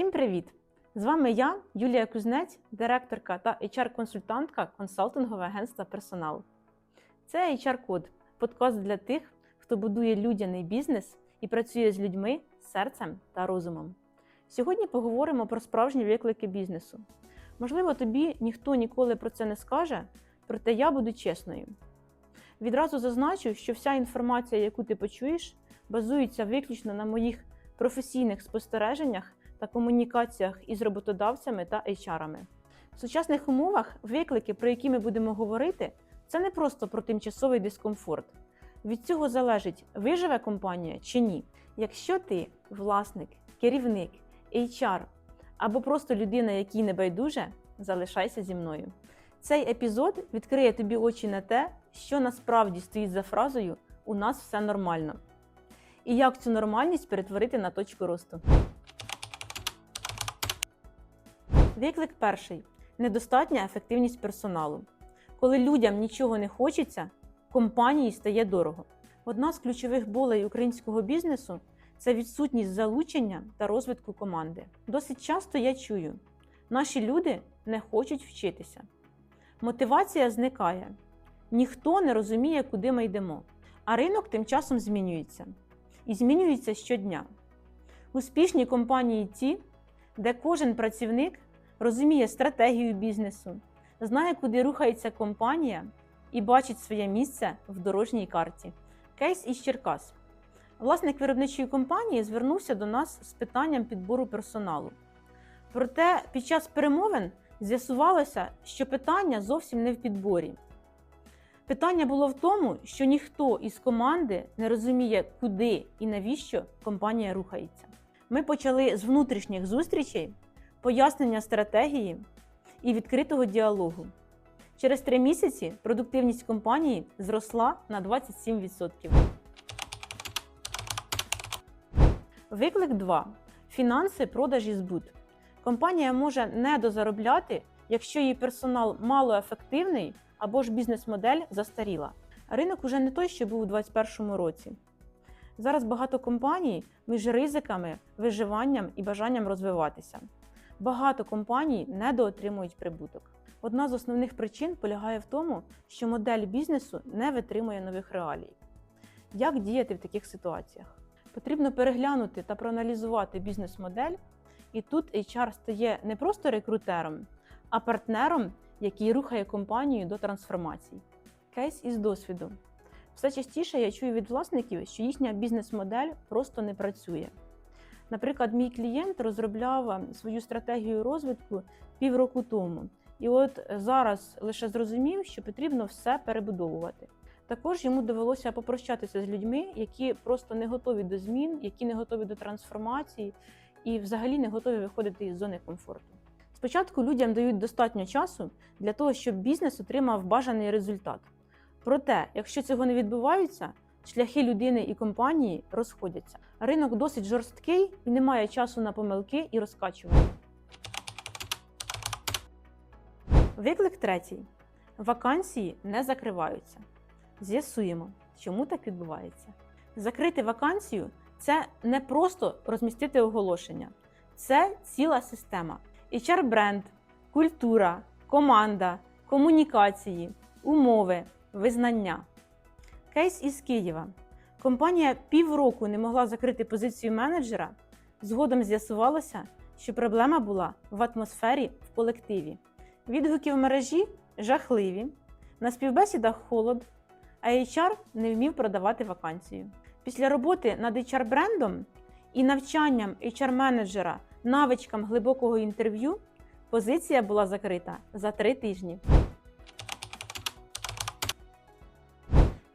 Всім привіт! З вами я, Юлія Кузнець, директорка та HR-консультантка консалтингового агентства персонал. Це HR-код подкаст для тих, хто будує людяний бізнес і працює з людьми, серцем та розумом. Сьогодні поговоримо про справжні виклики бізнесу. Можливо, тобі ніхто ніколи про це не скаже, проте я буду чесною. Відразу зазначу, що вся інформація, яку ти почуєш, базується виключно на моїх професійних спостереженнях та комунікаціях із роботодавцями та HR-ами. В сучасних умовах виклики, про які ми будемо говорити, це не просто про тимчасовий дискомфорт. Від цього залежить, виживе компанія чи ні. Якщо ти власник, керівник, HR або просто людина, якій не байдуже, залишайся зі мною. Цей епізод відкриє тобі очі на те, що насправді стоїть за фразою У нас все нормально. І як цю нормальність перетворити на точку росту. Виклик перший недостатня ефективність персоналу. Коли людям нічого не хочеться, компанії стає дорого. Одна з ключових болей українського бізнесу це відсутність залучення та розвитку команди. Досить часто я чую, наші люди не хочуть вчитися. Мотивація зникає, ніхто не розуміє, куди ми йдемо. А ринок тим часом змінюється і змінюється щодня. Успішні компанії ті, де кожен працівник розуміє стратегію бізнесу, знає, куди рухається компанія і бачить своє місце в дорожній карті. Кейс із Черкас. Власник виробничої компанії звернувся до нас з питанням підбору персоналу. Проте під час перемовин з'ясувалося, що питання зовсім не в підборі. Питання було в тому, що ніхто із команди не розуміє, куди і навіщо компанія рухається. Ми почали з внутрішніх зустрічей, пояснення стратегії і відкритого діалогу. Через три місяці продуктивність компанії зросла на 27%. Виклик 2. Фінанси, продажі, збут. Компанія може недозаробляти, якщо її персонал малоефективний або ж бізнес-модель застаріла. Ринок уже не той, що був у 2021 році. Зараз багато компаній між ризиками, виживанням і бажанням розвиватися. Багато компаній недоотримують прибуток. Одна з основних причин полягає в тому, що модель бізнесу не витримує нових реалій. Як діяти в таких ситуаціях? Потрібно переглянути та проаналізувати бізнес-модель, і тут HR стає не просто рекрутером, а партнером, який рухає компанію до трансформації. Кейс із досвіду. Все частіше я чую від власників, що їхня бізнес-модель просто не працює. Наприклад, мій клієнт розробляв свою стратегію розвитку півроку тому, і от зараз лише зрозумів, що потрібно все перебудовувати. Також йому довелося попрощатися з людьми, які просто не готові до змін, які не готові до трансформації і взагалі не готові виходити із зони комфорту. Спочатку людям дають достатньо часу для того, щоб бізнес отримав бажаний результат. Проте, якщо цього не відбувається, шляхи людини і компанії розходяться. Ринок досить жорсткий і немає часу на помилки і розкачування. Виклик третій: вакансії не закриваються. З'ясуємо, чому так відбувається. Закрити вакансію це не просто розмістити оголошення, це ціла система. HR-бренд, культура, команда, комунікації, умови, визнання. Кейс із Києва. Компанія півроку не могла закрити позицію менеджера. Згодом з'ясувалося, що проблема була в атмосфері в колективі. Відгуки в мережі жахливі, на співбесідах холод, а HR не вмів продавати вакансію. Після роботи над HR-брендом і навчанням HR-менеджера навичкам глибокого інтерв'ю позиція була закрита за три тижні.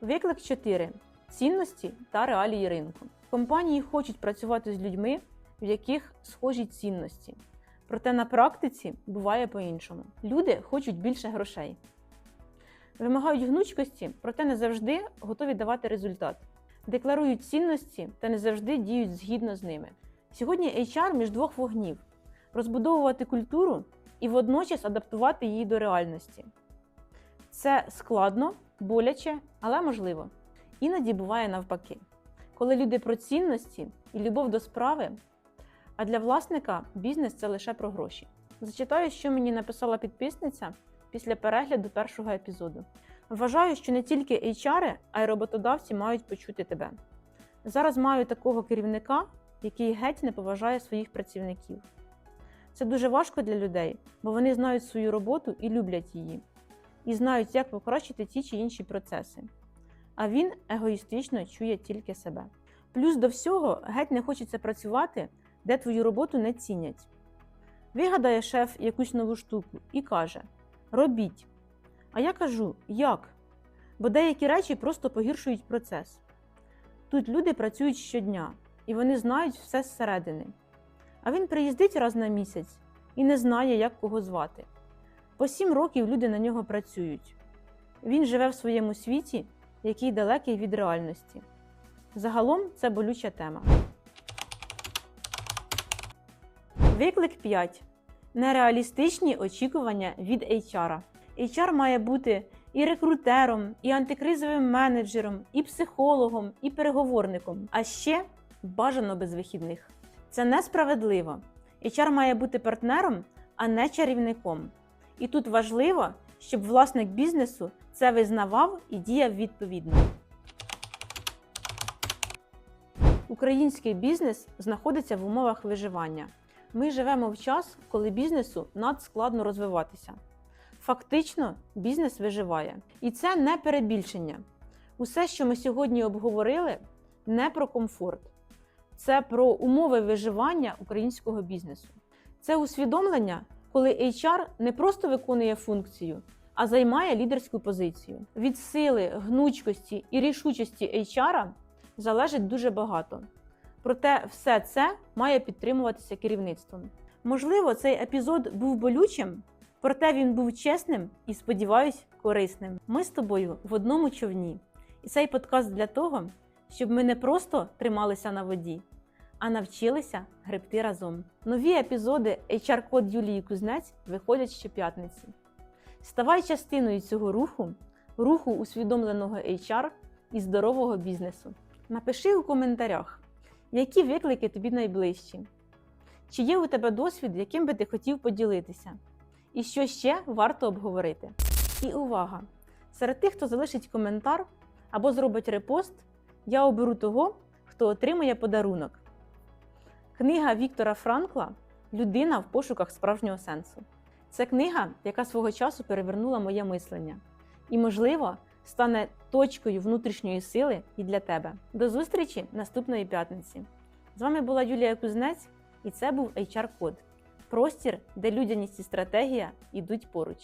Виклик 4. Цінності та реалії ринку. Компанії хочуть працювати з людьми, в яких схожі цінності. Проте на практиці буває по-іншому. Люди хочуть більше грошей. Вимагають гнучкості, проте не завжди готові давати результат. Декларують цінності та не завжди діють згідно з ними. Сьогодні HR між двох вогнів розбудовувати культуру і водночас адаптувати її до реальності. Це складно, боляче, але можливо. Іноді буває навпаки. Коли люди про цінності і любов до справи, А для власника бізнес це лише про гроші. Зачитаю, що мені написала підписниця після перегляду першого епізоду. Вважаю, що не тільки HR, а й роботодавці мають почути тебе. Зараз маю такого керівника, який геть не поважає своїх працівників. Це дуже важко для людей, бо вони знають свою роботу і люблять її, і знають, як покращити ті чи інші процеси. А він егоїстично чує тільки себе. Плюс до всього геть не хочеться працювати, де твою роботу не цінять. Вигадає шеф якусь нову штуку і каже: Робіть. А я кажу, як? Бо деякі речі просто погіршують процес. Тут люди працюють щодня, і вони знають все зсередини. А він приїздить раз на місяць і не знає, як кого звати. По сім років люди на нього працюють. Він живе в своєму світі, який далекий від реальності. Загалом це болюча тема. Виклик 5. Нереалістичні очікування від HR. HR має бути і рекрутером, і антикризовим менеджером, і психологом, і переговорником, а ще бажано без вихідних. Це несправедливо. HR має бути партнером, а не чарівником. І тут важливо, щоб власник бізнесу це визнавав і діяв відповідно. Український бізнес знаходиться в умовах виживання. Ми живемо в час, коли бізнесу надскладно розвиватися. Фактично, бізнес виживає. І це не перебільшення. Усе, що ми сьогодні обговорили, не про комфорт, це про умови виживання українського бізнесу. Це усвідомлення, коли HR не просто виконує функцію, а займає лідерську позицію. Від сили, гнучкості і рішучості HR залежить дуже багато. Проте все це має підтримуватися керівництвом. Можливо, цей епізод був болючим, проте він був чесним і, сподіваюсь, корисним. Ми з тобою в одному човні. І цей подкаст для того, щоб ми не просто трималися на воді, а навчилися гребти разом. Нові епізоди HR-код Юлії Кузнець виходять щоп'ятниці. Ставай частиною цього руху, руху усвідомленого HR і здорового бізнесу. Напиши у коментарях, які виклики тобі найближчі, чи є у тебе досвід, яким би ти хотів поділитися, і що ще варто обговорити. І увага! Серед тих, хто залишить коментар або зробить репост, я оберу того, хто отримає подарунок. Книга Віктора Франкла Людина в пошуках справжнього сенсу. Це книга, яка свого часу перевернула моє мислення. І, можливо, стане точкою внутрішньої сили і для тебе. До зустрічі наступної п'ятниці. З вами була Юлія Кузнець, і це був HR Код простір, де людяність і стратегія йдуть поруч.